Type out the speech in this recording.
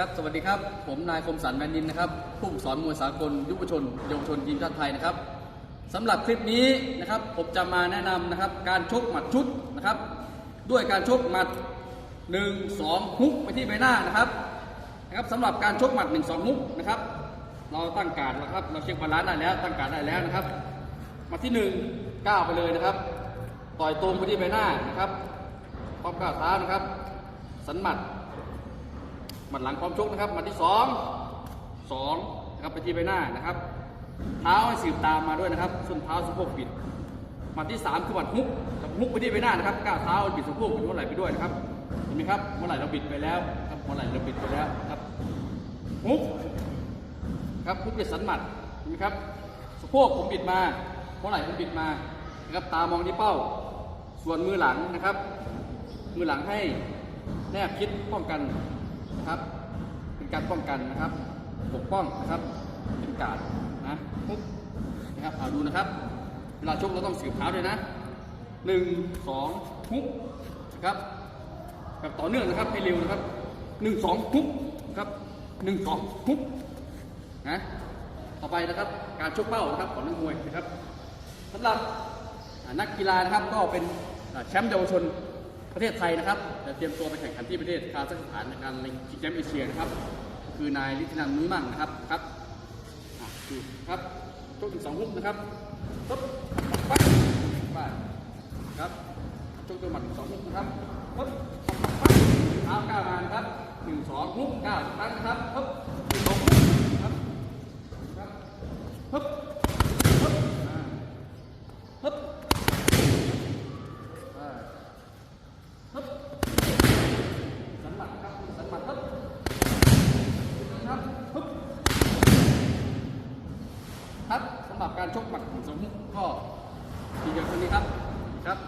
ครับ สวัสดีครับ ผมนายคมสันแมนนินนะครับ ผู้สอนมวยสากลยุวชนเยาวชนทีมชาติไทยนะครับสำหรับคลิปนี้นะครับ ผมจะมาแนะนำนะครับ การชกหมัดชุดนะครับ ด้วยการชกหมัด 1 2ฮุกไปที่ใบหน้านะครับนะครับสำหรับการชกหมัด 1 2ฮุกนะครับ เราตั้งการแล้วครับ เราเช็คบาลานซ์ได้แล้ว ตั้งการได้แล้วนะครับหมาที่1ก้าวไปเลยนะครับ ต่อยตรงไปที่ใบหน้านะครับพร้อมก้าวเท้านะครับ สันหมัด มัดหลังพร้อมชกนะครับหมัดที่สองสองนะครับไปที่ใบหน้านะครับ เท้าให้สืบตามมาด้วยนะครับ ส้นเท้าสะโพกบิดหมัดที่สามคือหมัดฮุกกับฮุกไปที่ใบหน้านะครับก้าวเท้าบิดสะโพกบิดหัวไหล่ไปด้วยนะครับเห็นไหมครับหัวไหล่เราบิดไปแล้วครับหัวไหล่เราบิดไปแล้วครับฮุกครับฮุกเป็นสันหมัดเห็นไหมครับสะโพกผมบิดมาหัวไหล่ผมบิดมานะครับตามองที่เป้า ส่วนมือหลังนะครับ มือหลังให้แนบคิดป้องกัน นะครับ เป็นการป้องกันนะครับ ปกป้องนะครับ เป็นการดนะปุ๊บนะครับเอาดูนะครับ เวลาชกเราต้องสืบเท้าด้วยนะหนึ่งสองปุ๊บนะครับแบบต่อเนื่องนะครับให้เร็วนะครับหนึ่งสองปุ๊บนะครับหนึ่งสองปุ๊บนะต่อไปนะครับการชกเป้านะครับของนักมวยนะครับสำหรับนักกีฬานะครับก็เป็นแชมป์เยาวชน ประเทศไทยนะครับจะเตรียมตัวไปแข่งขันที่ประเทศคาซัคสถานในการล็งชิงแชมป์เอเชียนะครับ คือนายลิทธินันท์นุ้ยมั่งนะครับครับครับชกถึงสองฮุกนะครับปุ๊บปั๊บปั๊บครับชกตัวหมัดสองฮุกนะครับปุ๊บปั๊บเท้าก้าวมานะครับหนึ่งสองฮุกก้าวครั้งนะครับปุ๊บหนึ่งสองฮุกครับครับปุ๊บปุ๊บอ่า ฮึบอ่าฮึบสันหลังครับสันหลังฮึบครับฮึบครับสำหรับ การชกหมัดของสมมุติก็ทีเดียวคนนี้ครับครับ